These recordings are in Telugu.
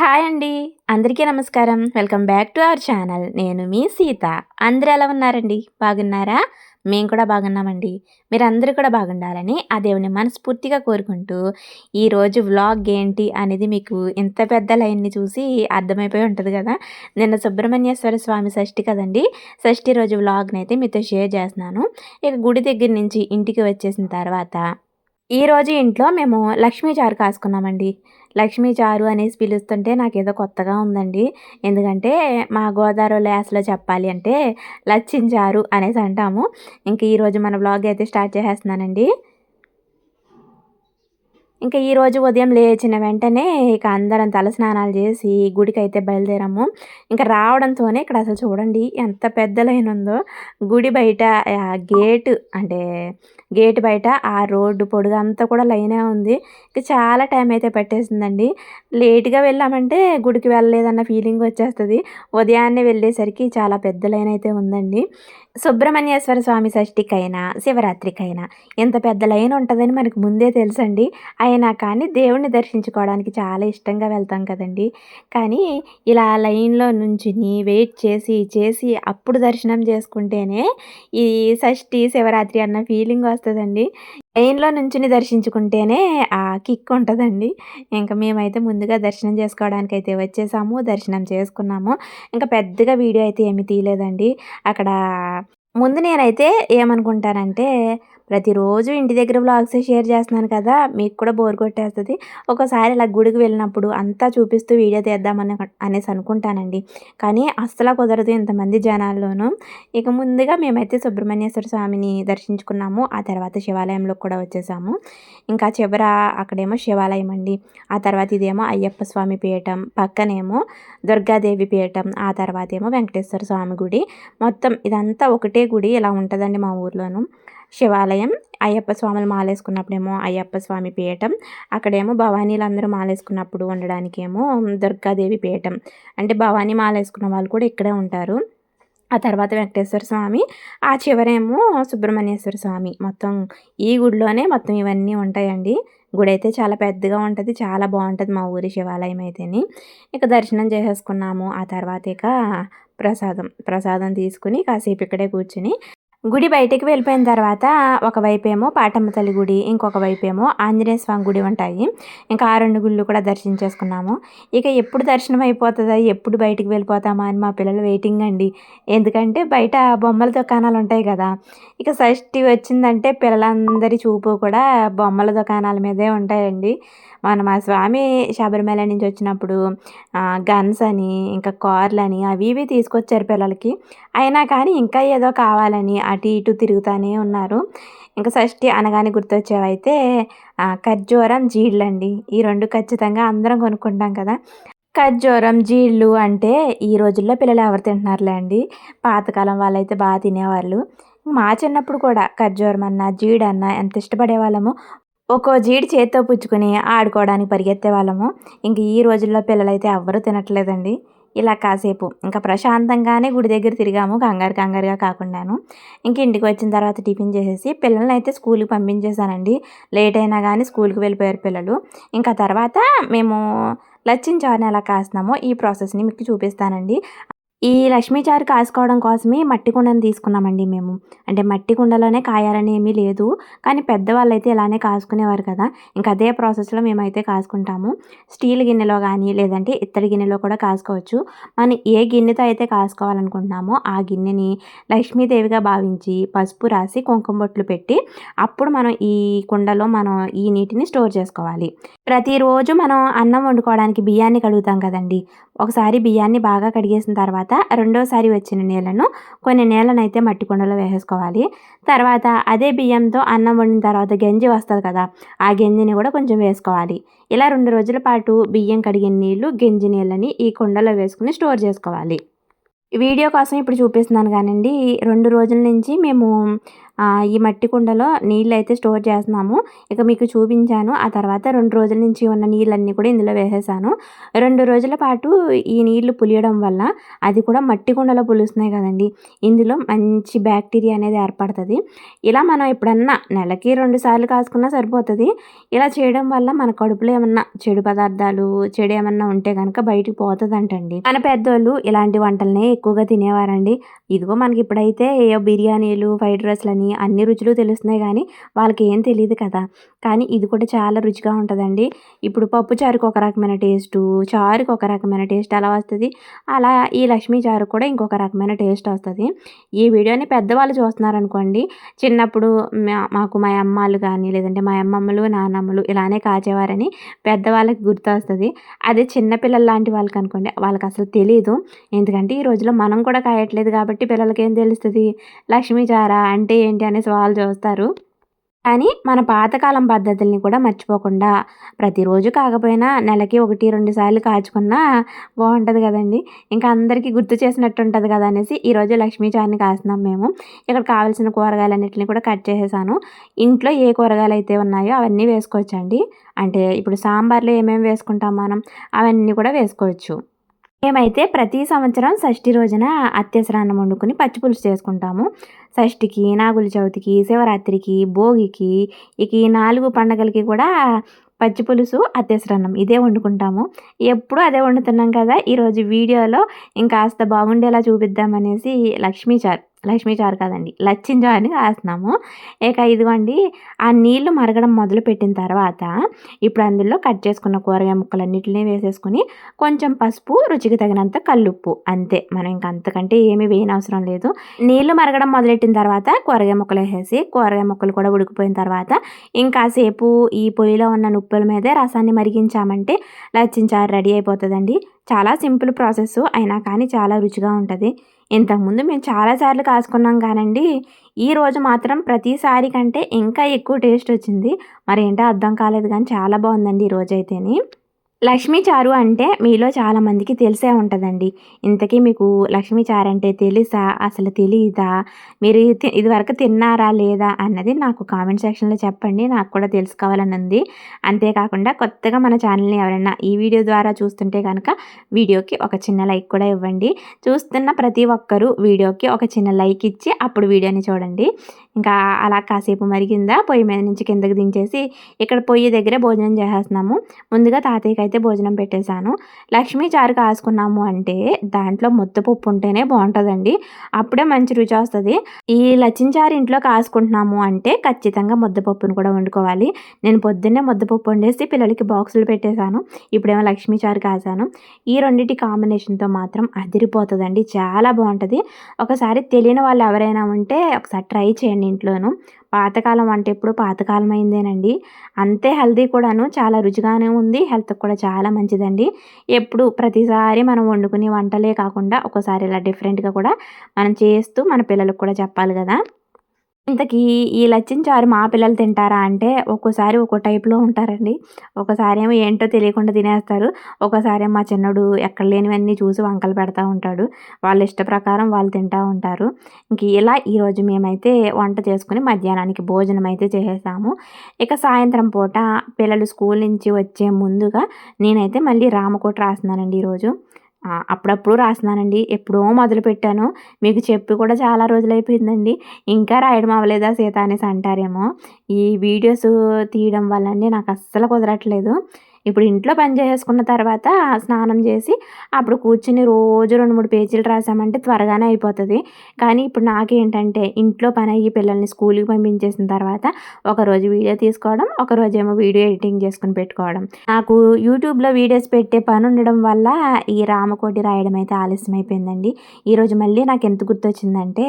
హాయ్ అండి. అందరికీ నమస్కారం. Welcome back to our channel. నేను మీ సీత. అందరూ ఎలా ఉన్నారండి? బాగున్నారా? మేము కూడా బాగున్నామండి. మీరు అందరూ కూడా బాగుండాలని ఆ దేవుని మనస్ఫూర్తిగా కోరుకుంటూ ఈరోజు వ్లాగ్ ఏంటి అనేది మీకు ఇంత పెద్ద లైన్ని చూసి అర్థమైపోయి ఉంటుంది కదా? నిన్న సుబ్రహ్మణ్యేశ్వర స్వామి షష్ఠి కదండి. షష్ఠి రోజు వ్లాగ్ని అయితే మీతో షేర్ చేస్తున్నాను. ఇక గుడి దగ్గర నుంచి ఇంటికి వచ్చేసిన తర్వాత ఈరోజు ఇంట్లో మేము లక్ష్మీ చారు కాసుకున్నామండి. లక్ష్మీ చారు అనేసి పిలుస్తుంటే నాకేదో కొత్తగా ఉందండి. ఎందుకంటే మా గోదావరి లేసలో చెప్పాలి అంటే లచ్చించారు అనేసి అంటాము. ఇంక ఈరోజు మన బ్లాగ్ అయితే స్టార్ట్ చేసేస్తున్నానండి. ఇంకా ఈరోజు ఉదయం లేచిన వెంటనే ఇక అందరం తలస్నానాలు చేసి గుడికి అయితే బయలుదేరాము. ఇంకా రావడంతోనే ఇక్కడ అసలు చూడండి ఎంత పెద్ద లైన్ ఉందో. గుడి బయట గేటు అంటే గేట్ బయట ఆ రోడ్డు పొడుగు అంతా కూడా లైనే ఉంది. ఇక చాలా టైం అయితే పట్టేసిందండి. లేట్గా వెళ్ళామంటే గుడికి వెళ్ళలేదన్న ఫీలింగ్ వచ్చేస్తుంది. ఉదయాన్నే వెళ్ళేసరికి చాలా పెద్ద లైన్ అయితే ఉందండి. సుబ్రహ్మణ్యేశ్వర స్వామి షష్ఠికైనా శివరాత్రికైనా ఎంత పెద్ద లైన్ ఉంటుందని మనకు ముందే తెలుసండి. అయినా కానీ దేవుణ్ణి దర్శించుకోవడానికి చాలా ఇష్టంగా వెళ్తాం కదండి. కానీ ఇలా లైన్లో నుంచి వెయిట్ చేసి చేసి అప్పుడు దర్శనం చేసుకుంటేనే ఈ షష్ఠి శివరాత్రి అన్న ఫీలింగ్ వస్తుందండి. లైన్లో నుంచుని దర్శించుకుంటేనే ఆ కిక్ ఉంటుందండి. ఇంకా మేమైతే ముందుగా దర్శనం చేసుకోవడానికి అయితే వచ్చేసాము దర్శనం చేసుకున్నాము. ఇంకా పెద్దగా వీడియో అయితే ఏమి తీయలేదండి. అక్కడ ముందు నేనైతే ఏమనుకుంటానంటే ప్రతిరోజు ఇంటి దగ్గర బ్లాగ్స్ షేర్ చేస్తున్నాను కదా మీకు కూడా బోర్ కొట్టేస్తుంది. ఒకసారి ఇలా గుడికి వెళ్ళినప్పుడు అంతా చూపిస్తూ వీడియో తీద్దామని అనేసి అనుకుంటానండి. కానీ అస్సలు కుదరదు ఇంతమంది జనాల్లోనూ. ఇక ముందుగా మేమైతే సుబ్రహ్మణ్యేశ్వర స్వామిని దర్శించుకున్నాము. ఆ తర్వాత శివాలయంలో కూడా వచ్చేసాము. ఇంకా చివర అక్కడేమో శివాలయం అండి. ఆ తర్వాత ఇదేమో అయ్యప్ప స్వామి పీఠం పక్కనేమో దుర్గాదేవి పీఠం ఆ తర్వాత ఏమో వెంకటేశ్వర స్వామి గుడి. మొత్తం ఇదంతా ఒకటే గుడి ఇలా ఉంటుందండి మా ఊర్లోనూ. శివాలయం. అయ్యప్ప స్వాములు మాలేసుకున్నప్పుడేమో అయ్యప్ప స్వామి పీఠం. అక్కడేమో భవానీలు అందరూ మాలేసుకున్నప్పుడు ఉండడానికేమో దుర్గాదేవి పీఠం. అంటే భవానీ మాలేసుకున్న వాళ్ళు కూడా ఇక్కడే ఉంటారు. ఆ తర్వాత వెంకటేశ్వర స్వామి ఆ చివరేమో సుబ్రహ్మణ్యేశ్వర స్వామి. మొత్తం ఈ గుడిలోనే మొత్తం ఇవన్నీ ఉంటాయండి. గుడి అయితే చాలా పెద్దగా ఉంటుంది చాలా బాగుంటుంది మా ఊరి శివాలయం అయితేని. ఇక దర్శనం చేసేసుకున్నాము. ఆ తర్వాత ఇక ప్రసాదం ప్రసాదం తీసుకుని కాసేపు ఇక్కడే కూర్చుని గుడి బయటికి వెళ్ళిపోయిన తర్వాత ఒకవైపు ఏమో పాటమ్మ తల్లి గుడి ఇంకొక వైపు ఏమో ఆంజనేయ స్వామి గుడి ఉంటాయి. ఇంకా ఆ రెండు గుళ్ళు కూడా దర్శించేసుకున్నాము ఇక ఎప్పుడు దర్శనం అయిపోతుందా? ఎప్పుడు బయటికి వెళ్ళిపోతామా అని మా పిల్లలు వెయిటింగ్ అండి. ఎందుకంటే బయట బొమ్మల దుకాణాలు ఉంటాయి కదా. ఇక షష్ఠి వచ్చిందంటే పిల్లలందరి చూపు కూడా బొమ్మల దుకాణాల మీదే ఉంటాయండి. మన మా స్వామి శబరిమల నుంచి వచ్చినప్పుడు గన్స్ అని ఇంకా కార్లు అని అవి ఇవి తీసుకొచ్చారు పిల్లలకి. అయినా కానీ ఇంకా ఏదో కావాలని అటు ఇటు తిరుగుతూనే ఉన్నారు. ఇంకా షష్ఠి అనగానే గుర్తొచ్చేవైతే ఖర్జూరం జీళ్ళండి. ఈ రెండు ఖచ్చితంగా అందరం కొనుక్కుంటాం కదా. ఖర్జూరం జీళ్ళు అంటే ఈ రోజుల్లో పిల్లలు ఎవరు తింటున్నారులే అండి. పాతకాలం వాళ్ళైతే బాగా తినేవాళ్ళు. మా చిన్నప్పుడు కూడా ఖర్జూరం అన్న జీడన్న ఎంత ఇష్టపడే వాళ్ళము ఒక్కో జీడి చేత్తో పుచ్చుకొని ఆడుకోవడానికి పరిగెత్తే వాళ్ళము. ఇంక ఈ రోజుల్లో పిల్లలైతే ఎవ్వరూ తినట్లేదండి. ఇలా కాసేపు. ఇంకా ప్రశాంతంగానే గుడి దగ్గర తిరిగాము. కంగారు కంగారుగా కాకుండాను. ఇంక ఇంటికి వచ్చిన తర్వాత టిఫిన్ చేసేసి పిల్లల్ని అయితే స్కూల్కి పంపించేశానండి. లేట్ అయినా కానీ స్కూల్కి వెళ్ళిపోయారు పిల్లలు. ఇంకా తర్వాత మేము లచ్చించారుని ఎలా కాస్తున్నామో ఈ ప్రాసెస్ని మీకు చూపిస్తానండి. ఈ లక్ష్మీ చారు కాసుకోవడం కోసమే మట్టి కుండను తీసుకున్నామండి మేము. అంటే మట్టి కుండలోనే కాయాలని ఏమీ లేదు. కానీ పెద్దవాళ్ళు అయితే ఇలానే కాసుకునేవారు కదా. ఇంకా అదే ప్రాసెస్లో మేమైతే కాసుకుంటాము. స్టీల్ గిన్నెలో కానీ లేదంటే ఇత్తడి గిన్నెలో కూడా కాసుకోవచ్చు. మనం ఏ గిన్నెతో అయితే కాసుకోవాలనుకుంటున్నామో ఆ గిన్నెని లక్ష్మీదేవిగా భావించి పసుపు రాసి కుంకుమ బొట్లు పెట్టి అప్పుడు మనం ఈ కుండలో మనం ఈ నీటిని స్టోర్ చేసుకోవాలి. ప్రతిరోజు మనం అన్నం వండుకోవడానికి బియ్యాన్ని కడుగుతాం కదండి. ఒకసారి బియ్యాన్ని బాగా కడిగేసిన తర్వాత రెండోసారి వచ్చిన నీళ్ళను కొన్ని నీళ్ళను అయితే మట్టి కుండలో వేసేసుకోవాలి. తర్వాత అదే బియ్యంతో అన్నం వండిన తర్వాత గంజి వస్తుంది కదా ఆ గంజిని కూడా కొంచెం వేసుకోవాలి. ఇలా రెండు రోజుల పాటు బియ్యం కడిగిన నీళ్ళు గంజి నీళ్ళని ఈ కుండలో వేసుకుని స్టోర్ చేసుకోవాలి. వీడియో కోసం ఇప్పుడు చూపిస్తున్నాను కానండి. రెండు రోజుల నుంచి మేము ఈ మట్టి కుండలో నీళ్ళు అయితే స్టోర్ చేస్తున్నాము. ఇక మీకు చూపించాను. ఆ తర్వాత రెండు రోజుల నుంచి ఉన్న నీళ్ళన్నీ కూడా ఇందులో వేసేసాను. రెండు రోజుల పాటు ఈ నీళ్ళు పులియడం వల్ల అది కూడా మట్టి కుండలో పులుస్తున్నాయి కదండి. ఇందులో మంచి బ్యాక్టీరియా అనేది ఏర్పడుతుంది. ఇలా మనం ఎప్పుడన్నా నెలకి రెండు సార్లు కాసుకున్నా సరిపోతుంది. ఇలా చేయడం వల్ల మన కడుపులో ఏమన్నా చెడు పదార్థాలు చెడు ఏమన్నా ఉంటే కనుక బయటికి పోతుందంటండి. మన పెద్దోళ్ళు ఇలాంటి వంటలనే ఎక్కువగా తినేవారండి. ఇదిగో మనకి ఇప్పుడైతే బిర్యానీలు ఫ్రైడ్ రైస్లని అన్ని రుచులు తెలుస్తున్నాయి కానీ వాళ్ళకి ఏం తెలియదు కదా. కానీ ఇది కూడా చాలా రుచిగా ఉంటుందండి. ఇప్పుడు పప్పు చారుకు ఒక రకమైన టేస్టు చారుకు ఒక రకమైన టేస్ట్ అలా వస్తుంది. అలా ఈ లక్ష్మీ చారు కూడా ఇంకొక రకమైన టేస్ట్ వస్తుంది. ఈ వీడియోని పెద్దవాళ్ళు చూస్తున్నారనుకోండి చిన్నప్పుడు మాకు మా అమ్మాలు కానీ లేదంటే మా అమ్మమ్మలు నాన్నమ్మలు ఇలానే కాచేవారని పెద్దవాళ్ళకి గుర్తు వస్తుంది. అదే చిన్నపిల్లలు లాంటి వాళ్ళకి అనుకోండి వాళ్ళకి అసలు తెలియదు ఎందుకంటే ఈ రోజులో మనం కూడా కాయట్లేదు కాబట్టి పిల్లలకి ఏం తెలుస్తుంది? లక్ష్మీ చార అంటే ఏంటి? అనేసి వాళ్ళు చూస్తారు. కానీ మన పాతకాలం పద్ధతుల్ని కూడా మర్చిపోకుండా ప్రతిరోజు కాకపోయినా నెలకి ఒకటి రెండు సార్లు కాచుకున్నా బాగుంటుంది కదండి. ఇంకా అందరికీ గుర్తు చేసినట్టు ఉంటుంది కదా అనేసి ఈరోజు లక్ష్మీ చారుని మేము. ఇక్కడ కావాల్సిన కూరగాయలన్నింటిని కూడా కట్ చేసేసాను. ఇంట్లో ఏ కూరగాయలు అయితే ఉన్నాయో అవన్నీ వేసుకోవచ్చండి. అంటే ఇప్పుడు సాంబార్లో ఏమేమి వేసుకుంటాం మనం? అవన్నీ కూడా వేసుకోవచ్చు. మేమైతే ప్రతి సంవత్సరం షష్ఠి రోజున అత్యసరాన్నం వండుకొని పచ్చిపులుసు చేసుకుంటాము. షష్ఠికి నాగుల చవితికి శివరాత్రికి భోగికి ఇక ఈ నాలుగు పండగలకి కూడా పచ్చి పులుసు అత్యసరన్నం ఇదే వండుకుంటాము. ఎప్పుడు అదే వండుతున్నాం కదా ఈరోజు వీడియోలో ఇంకాస్త బాగుండేలా చూపిద్దామనేసి లక్ష్మీచారు లక్ష్మీ చారు కాదండి లచ్చిన చారుని కాస్తున్నాము ఇక ఇదిగోండి ఆ నీళ్ళు మరగడం మొదలు పెట్టిన తర్వాత ఇప్పుడు అందులో కట్ చేసుకున్న కూరగాయ ముక్కలన్నిటిని వేసేసుకుని కొంచెం పసుపు రుచికి తగినంత కల్లుప్పు అంతే. మనం ఇంక అంతకంటే ఏమీ వేయని అవసరం లేదు. నీళ్ళు మరగడం మొదలెట్టిన తర్వాత కూరగాయ ముక్కలు వేసేసి కూరగాయ ముక్కలు కూడా ఉడికిపోయిన తర్వాత ఇంకాసేపు ఈ పొయ్యిలో ఉన్న నుప్పుల మీదే రసాన్ని మరిగించామంటే లచ్చిన్ చారు రెడీ అయిపోతుందండి. చాలా సింపుల్ ప్రాసెస్. అయినా కానీ చాలా రుచిగా ఉంటుంది. ఇంతకుముందు మేము చాలాసార్లు కాసుకున్నాం కానండి. ఈరోజు మాత్రం ప్రతిసారి కంటే ఇంకా ఎక్కువ టేస్ట్ వచ్చింది. మరి ఏంటో అర్థం కాలేదు కానీ చాలా బాగుందండి ఈరోజు అయితేని లక్ష్మీ చారు అంటే మీలో చాలామందికి తెలిసే ఉంటుందండి. ఇంతకీ మీకు లక్ష్మీ చారు అంటే తెలుసా? అసలు తెలియదా మీరు ఇదివరకు తిన్నారా లేదా అన్నది నాకు కామెంట్ సెక్షన్లో చెప్పండి. నాకు కూడా తెలుసుకోవాలని ఉంది. అంతేకాకుండా కొత్తగా మన ఛానల్ని ఎవరైనా ఈ వీడియో ద్వారా చూస్తుంటే కనుక వీడియోకి ఒక చిన్న లైక్ కూడా ఇవ్వండి. చూస్తున్న ప్రతి ఒక్కరూ వీడియోకి ఒక చిన్న లైక్ ఇచ్చి అప్పుడు వీడియోని చూడండి. ఇంకా అలా కాసేపు మరిగిందా? పొయ్యి మీద నుంచి కిందకి దించేసి ఇక్కడ పొయ్యి దగ్గరే భోజనం చేసేస్తున్నాము. ముందుగా తాతయ్యకి అయితే భోజనం పెట్టేశాను. లక్ష్మీ చారు కాసుకున్నాము అంటే దాంట్లో ముద్దపప్పు ఉంటేనే బాగుంటుందండి అప్పుడే మంచి రుచి వస్తుంది. ఈ లచ్చిన చారు ఇంట్లో కాసుకుంటున్నాము అంటే ఖచ్చితంగా ముద్దపప్పును కూడా వండుకోవాలి. నేను పొద్దున్నే ముద్దపప్పు వండేసి పిల్లలకి బాక్సులు పెట్టేశాను. ఇప్పుడేమో లక్ష్మీ చారు కాసాను ఈ రెండింటి కాంబినేషన్తో మాత్రం అదిరిపోతుందండి. చాలా బాగుంటుంది ఒకసారి తెలియని వాళ్ళు ఎవరైనా ఉంటే ఒకసారి ట్రై చేయండి ఇంట్లోనూ. పాతకాలం అంటే ఎప్పుడు పాతకాలం అయిందేనండి అంతే హెల్దీ కూడాను చాలా రుచిగానే ఉంది. హెల్త్ కూడా చాలా మంచిదండి. ఎప్పుడు ప్రతిసారి మనం వండుకునే వంటలే కాకుండా ఒకసారి ఇలా డిఫరెంట్గా కూడా మనం చేస్తూ మన పిల్లలకు కూడా చెప్పాలి కదా. ఇంతకీ ఈ లచ్చిన చారు మా పిల్లలు తింటారా అంటే ఒక్కోసారి ఒక్కో టైప్లో ఉంటారండి. ఒకసారి ఏమో ఏంటో తెలియకుండా తినేస్తారు. ఒకసారి మా చిన్నడు ఎక్కడ లేనివన్నీ చూసి వంకలు పెడతా ఉంటాడు. వాళ్ళ ఇష్ట ప్రకారం వాళ్ళు తింటూ ఉంటారు. ఇంక ఇలా ఈరోజు మేమైతే వంట చేసుకుని మధ్యాహ్నానికి భోజనం అయితే చేసేసాము. ఇక సాయంత్రం పూట పిల్లలు స్కూల్ నుంచి వచ్చే ముందుగా నేనైతే మళ్ళీ రామకోట రాస్తున్నానండి ఈరోజు అప్పుడప్పుడు రాస్తున్నానండి ఎప్పుడో మొదలుపెట్టాను మీకు చెప్పి కూడా చాలా రోజులైపోయిందండి ఇంకా రాయడం అవ్వలేదా సీత అనేసి అంటారేమో. ఈ వీడియోస్ తీయడం వల్లండి నాకు అస్సలు కుదరట్లేదు. ఇప్పుడు ఇంట్లో పని చేసుకున్న తర్వాత స్నానం చేసి అప్పుడు కూర్చుని రోజు రెండు మూడు పేజీలు రాసామంటే త్వరగానే అయిపోతుంది. కానీ ఇప్పుడు నాకేంటంటే ఇంట్లో పని అయ్యి పిల్లల్ని స్కూల్కి పంపించేసిన తర్వాత ఒకరోజు వీడియో తీసుకోవడం ఒకరోజు ఏమో వీడియో ఎడిటింగ్ చేసుకుని పెట్టుకోవడం. నాకు యూట్యూబ్లో వీడియోస్ పెట్టే పని ఉండడం వల్ల ఈ రామకోటి రాయడం అయితే ఆలస్యం అయిపోయిందండి ఈరోజు మళ్ళీ నాకు ఎంత గుర్తొచ్చిందంటే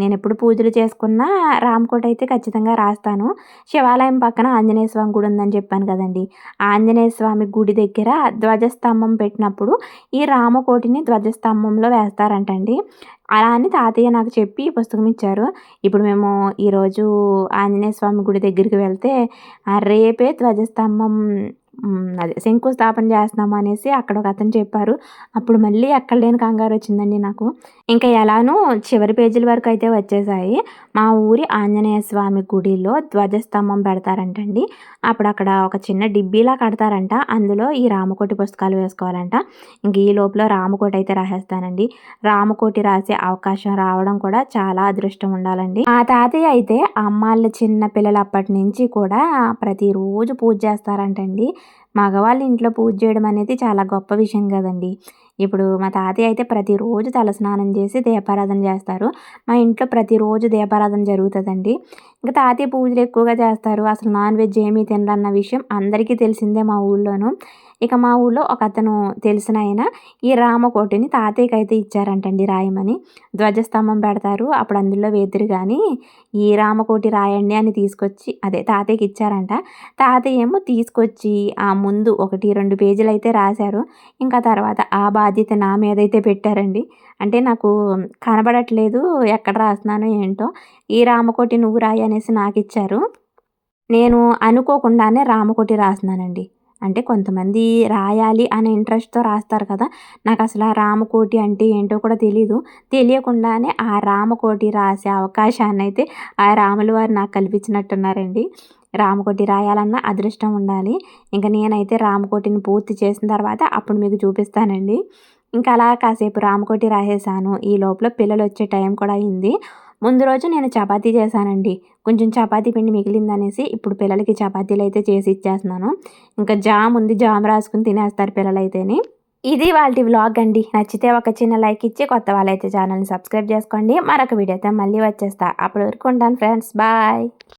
నేను ఎప్పుడు పూజలు చేసుకున్నా రామకోట అయితే ఖచ్చితంగా రాస్తాను. శివాలయం పక్కన ఆంజనేయ స్వామి గుడి ఉందని చెప్పాను కదండి. ఆంజనేయ స్వామి గుడి దగ్గర ధ్వజస్తంభం పెట్టినప్పుడు ఈ రామకోటిని ధ్వజస్తంభంలో వేస్తారంటండి. అలా అని తాతయ్య నాకు చెప్పి పుస్తకం ఇచ్చారు. ఇప్పుడు మేము ఈరోజు ఆంజనేయ స్వామి గుడి దగ్గరికి వెళ్తే రేపే ధ్వజస్తంభం అదే శంకుస్థాపన చేస్తున్నాము అనేసి అక్కడ ఒక అతను చెప్పారు. అప్పుడు మళ్ళీ ఎక్కడ లేని కంగారు వచ్చిందండి నాకు. ఇంకా ఎలానూ చివరి పేజీల వరకు అయితే వచ్చేసాయి. మా ఊరి ఆంజనేయ స్వామి గుడిలో ధ్వజస్తంభం పెడతారంటండి. అప్పుడు అక్కడ ఒక చిన్న డిబ్బీలా కడతారంట. అందులో ఈ రామకోటి పుస్తకాలు వేసుకోవాలంట. ఇంక ఈ లోపల రామకోటి అయితే రాసేస్తానండి. రామకోటి రాసే అవకాశం రావడం కూడా చాలా అదృష్టం ఉండాలండి. ఆ తాతయ్య అయితే అమ్మాళ్ళ చిన్న పిల్లలు అప్పటి నుంచి కూడా ప్రతిరోజు పూజ చేస్తారంటండి. మగవాళ్ళ ఇంట్లో పూజ చేయడం అనేది చాలా గొప్ప విషయం కదండి. ఇప్పుడు మా తాతయ్య అయితే ప్రతిరోజు తలస్నానం చేసి దీపారాధన చేస్తారు. మా ఇంట్లో ప్రతిరోజు దీపారాధన జరుగుతుందండి. ఇంకా తాతయ్య పూజలు ఎక్కువగా చేస్తారు. అసలు నాన్ వెజ్ ఏమీ తినరన్న విషయం అందరికీ తెలిసిందే మా ఊళ్ళోనూ. ఇక మా ఊళ్ళో ఒక అతను తెలిసిన ఆయన ఈ రామకోటిని తాతయ్యకి అయితే ఇచ్చారంటండి రాయమని. ధ్వజస్తంభం పెడతారు. అప్పుడు అందులో వేతురు కానీ ఈ రామకోటి రాయండి అని తీసుకొచ్చి అదే తాతయ్యకి ఇచ్చారంట. తాతయ్య ఏమో తీసుకొచ్చి ఆ ముందు ఒకటి రెండు పేజీలు అయితే రాశారు. ఇంకా తర్వాత ఆ బాధ్యత నా మీద అయితే పెట్టారండి. అంటే నాకు కనబడట్లేదు ఎక్కడ రాస్తున్నానో ఏంటో. ఈ రామకోటి నువ్వు రాయి అనేసి నాకు ఇచ్చారు నేను అనుకోకుండానే రామకోటి రాస్తున్నానండి. అంటే కొంతమంది రాయాలి అనే ఇంట్రెస్ట్తో రాస్తారు కదా. నాకు అసలు ఆ రామకోటి అంటే ఏంటో కూడా తెలీదు. తెలియకుండానే ఆ రామకోటి రాసే అవకాశాన్ని అయితే ఆ రాములు వారు నాకు కల్పించినట్టున్నారండి. రామకోటి రాయాలన్న అదృష్టం ఉండాలి. ఇంకా నేనైతే రామకోటిని పూర్తి చేసిన తర్వాత అప్పుడు మీకు చూపిస్తానండి. ఇంకా అలా కాసేపు రామకోటి రాసేసాను. ఈ లోపల పిల్లలు వచ్చే టైం కూడా అయింది. ముందు రోజు నేను చపాతీ చేశానండి. కొంచెం చపాతీ పిండి మిగిలిందనేసి ఇప్పుడు పిల్లలకి చపాతీలు అయితే చేసి ఇచ్చేస్తున్నాను. ఇంకా జామ్ ఉంది జామ్ రాసుకుని తినేస్తారు పిల్లలైతేనే. ఇది వాళ్ళ వ్లాగ్ అండి. నచ్చితే ఒక చిన్న లైక్ ఇచ్చి కొత్త వాళ్ళైతే ఛానల్ని సబ్స్క్రైబ్ చేసుకోండి. మరొక వీడియోతో మళ్ళీ వచ్చేస్తా. అప్పటి వరకు ఉంటాను ఫ్రెండ్స్. బాయ్.